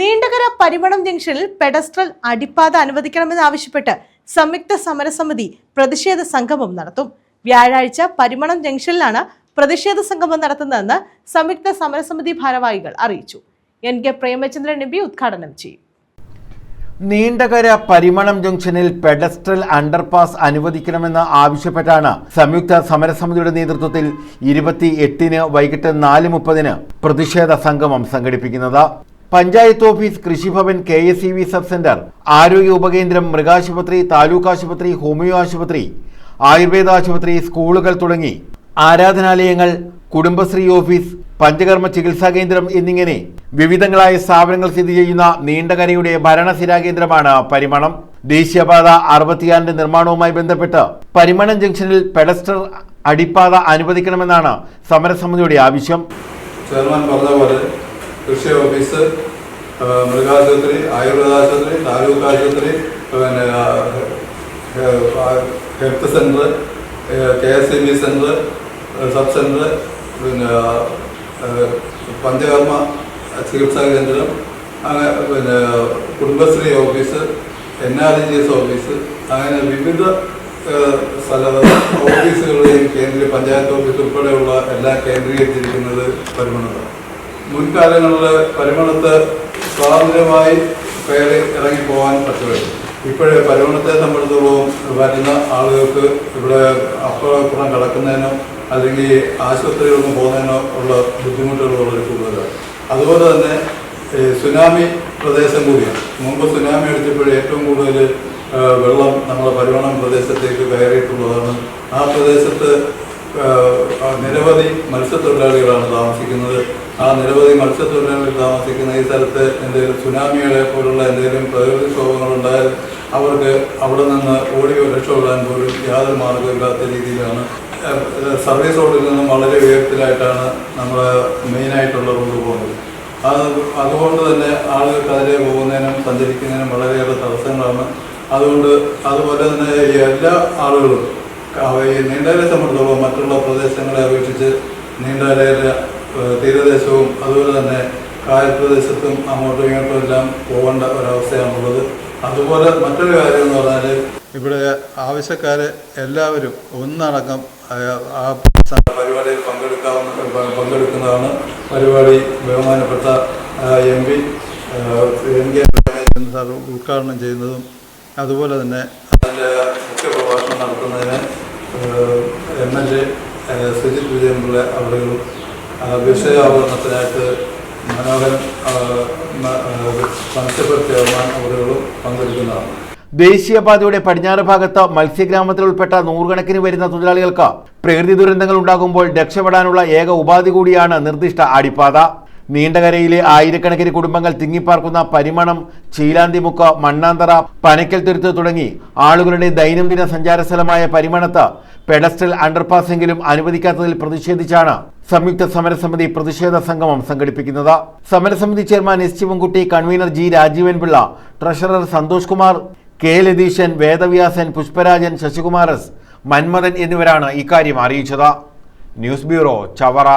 നീണ്ടകര പരിമണം ജംഗ്ഷനിൽ പെഡസ്ട്രൽ അടിപ്പാത അനുവദിക്കണമെന്നാവശ്യപ്പെട്ട് സംയുക്ത സമരസമിതി പ്രതിഷേധ സംഗമം നടത്തും. വ്യാഴാഴ്ച പരിമണം ജംഗ്ഷനിലാണ് പ്രതിഷേധ സംഗമം നടത്തുന്നതെന്ന് സംയുക്ത സമരസമിതി ഭാരവാഹികൾ അറിയിച്ചു. N K Premachandran M P ഉദ്ഘാടനം ചെയ്യും. നീണ്ടകര പരിമണം ജംഗ്ഷനിൽ പെഡസ്ട്രൽ അണ്ടർപാസ് അനുവദിക്കണമെന്ന് ആവശ്യപ്പെട്ടാണ് സംയുക്ത സമരസമിതിയുടെ നേതൃത്വത്തിൽ ഇരുപത്തി എട്ടിന് വൈകിട്ട് നാല് മുപ്പതിന് പ്രതിഷേധ സംഗമം സംഘടിപ്പിക്കുന്നത്. Panchayat office Krishibhavan K S E B sub center ആരോഗ്യ ഉപകേന്ദ്രം മൃഗാശുപത്രി താലൂക്ക് ആശുപത്രി ഹോമിയോ ആശുപത്രി ആയുർവേദ ആശുപത്രി സ്കൂളുകൾ തുടങ്ങി. ആരാധനാലയങ്ങൾ കുടുംബശ്രീ ഓഫീസ് പഞ്ചകർമ്മ ചികിത്സാ കേന്ദ്രം എന്നിങ്ങനെ വിവിധങ്ങളായ സ്ഥാപനങ്ങൾ സ്ഥിതി ചെയ്യുന്ന നീണ്ടകരയുടെ ഭരണസിരാ കേന്ദ്രമാണ് പരിമണം. ദേശീയപാത അറുപത്തിയാറിന്റെ നിർമ്മാണവുമായി ബന്ധപ്പെട്ട് പരിമണം ജംഗ്ഷനിൽ പെഡസ്റ്റർ അടിപ്പാത അനുവദിക്കണമെന്നാണ് സമരസമിതിയുടെ ആവശ്യം. ചെയർമാൻ പറഞ്ഞ പോലെ കൃഷി ഓഫീസ് മൃഗാശുപത്രി ആയുർവേദ ആശുപത്രി താലൂക്ക് ആശുപത്രി പിന്നെ health center K S E B center sub center പിന്നെ പഞ്ചകർമ്മ ചികിത്സാ കേന്ദ്രം അങ്ങനെ പിന്നെ Kudumbashree office N R G S office അങ്ങനെ വിവിധ സ്ഥല ഓഫീസുകളുടെയും കേന്ദ്രീയ പഞ്ചായത്ത് ഓഫീസ് ഉൾപ്പെടെയുള്ള എല്ലാം കേന്ദ്രീകരിച്ചിരിക്കുന്നത് പരിമണത്താണ് മുൻകാലങ്ങളിൽ പരിമണത്ത് സ്വാതന്ത്ര്യമായി കയറി ഇറങ്ങി പോകാൻ പറ്റുമായിരുന്നു ഇപ്പോഴേ പരിമണത്തെ സംബന്ധിച്ചോളം വരുന്ന ആളുകൾക്ക് ഇവിടെ അപ്പുറം കിടക്കുന്നതിനോ അല്ലെങ്കിൽ ആശുപത്രികളൊന്നും പോകുന്നതിനോ ഉള്ള ബുദ്ധിമുട്ടുകൾ വളരെ കൂടുതലാണ്. അതുപോലെ തന്നെ സുനാമി പ്രദേശം കൂടിയാണ്. മുമ്പ് സുനാമി അടിച്ചപ്പോൾ ഏറ്റവും കൂടുതൽ വെള്ളം നമ്മുടെ പരിവണം പ്രദേശത്തേക്ക് കയറിയിട്ടുള്ളതാണ്. ആ പ്രദേശത്ത് നിരവധി മത്സ്യത്തൊഴിലാളികളാണ് താമസിക്കുന്നത്. ആ നിരവധി മത്സ്യത്തൊഴിലാളികൾ താമസിക്കുന്ന ഈ സ്ഥലത്ത് എന്തെങ്കിലും സുനാമികളെ പോലുള്ള എന്തെങ്കിലും പ്രകൃതി ക്ഷോഭങ്ങളുണ്ടായാൽ അവർക്ക് അവിടെ നിന്ന് ഓടി രക്ഷപ്പെടാൻ പോലും യാതൊരു മാർഗമില്ലാത്ത രീതിയിലാണ്. സർവീസ് റോഡിൽ നിന്നും വളരെ ഉയരത്തിലായിട്ടാണ് നമ്മൾ മെയിനായിട്ടുള്ള റോഡ് പോകുന്നത്. അത് അതുകൊണ്ട് തന്നെ ആളുകൾക്ക് അതിലെ പോകുന്നതിനും സഞ്ചരിക്കുന്നതിനും വളരെയേറെ തടസ്സങ്ങളാണ്. അതുകൊണ്ട് അതുപോലെ തന്നെ എല്ലാ ആളുകളും ഈ നീണ്ടകരയെ സംബന്ധിച്ചോളം മറ്റുള്ള പ്രദേശങ്ങളെ അപേക്ഷിച്ച് നീണ്ടകരയിലെ തീരദേശവും അതുപോലെ തന്നെ കായൽ പ്രദേശത്തും അങ്ങോട്ടും ഇങ്ങോട്ടും എല്ലാം പോകേണ്ട ഒരവസ്ഥയാണുള്ളത്. അതുപോലെ മറ്റൊരു കാര്യം എന്ന് പറഞ്ഞാൽ ഇവിടെ ആവശ്യക്കാർ എല്ലാവരും ഒന്നടങ്കം ആ- പരിപാടിയിൽ പങ്കെടുക്കാവുന്ന പങ്കെടുക്കുന്നതാണ് പരിപാടി ബഹുമാനപ്പെട്ട M P M K. Sir ഉദ്ഘാടനം ചെയ്യുന്നതും അതുപോലെ തന്നെ അതിന്റെ മുഖ്യ നടത്തുന്നതിന് M L A Sujith Vijayanpillai അവരുകളും വിഷയാവതരണത്തിനായിട്ട് മനോഹരൻ മത്സ്യപ്പർ ചെയർമാൻ അവരുകളും പങ്കെടുക്കുന്നതാണ്. ദേശീയപാതയുടെ പടിഞ്ഞാറ് ഭാഗത്ത് മത്സ്യഗ്രാമത്തിൽ ഉൾപ്പെട്ട നൂറുകണക്കിന് വരുന്ന തൊഴിലാളികൾക്ക് പ്രകൃതി ദുരന്തങ്ങൾ ഉണ്ടാകുമ്പോൾ രക്ഷപ്പെടാനുള്ള ഏക ഉപാധി കൂടിയാണ് നിർദ്ദിഷ്ട അടിപ്പാത നീണ്ടകരയിലെ ആയിരക്കണക്കിന് കുടുംബങ്ങൾ തിങ്ങിപ്പാർക്കുന്ന പരിമണം ചീലാന്തിമുക്ക് മണ്ണാന്തറ പനക്കൽ തുരുത്ത് തുടങ്ങി ആളുകളുടെ ദൈനംദിന സഞ്ചാര സ്ഥലമായ പരിമണത്ത് പെഡസ്റ്റൽ അണ്ടർപാസെങ്കിലും അനുവദിക്കാത്തതിൽ പ്രതിഷേധിച്ചാണ് സംയുക്ത സമരസമിതി പ്രതിഷേധ സംഗമം സംഘടിപ്പിക്കുന്നത്. സമരസമിതി chairman S Sivankutty convener G Rajeevan Pillai treasurer Santhosh Kumar K Latheeshan Vedavyasan Pushparajan Sasikumar S Manmadhan എന്നിവരാണ് ഇക്കാര്യം അറിയിച്ചത്. News bureau Chavara.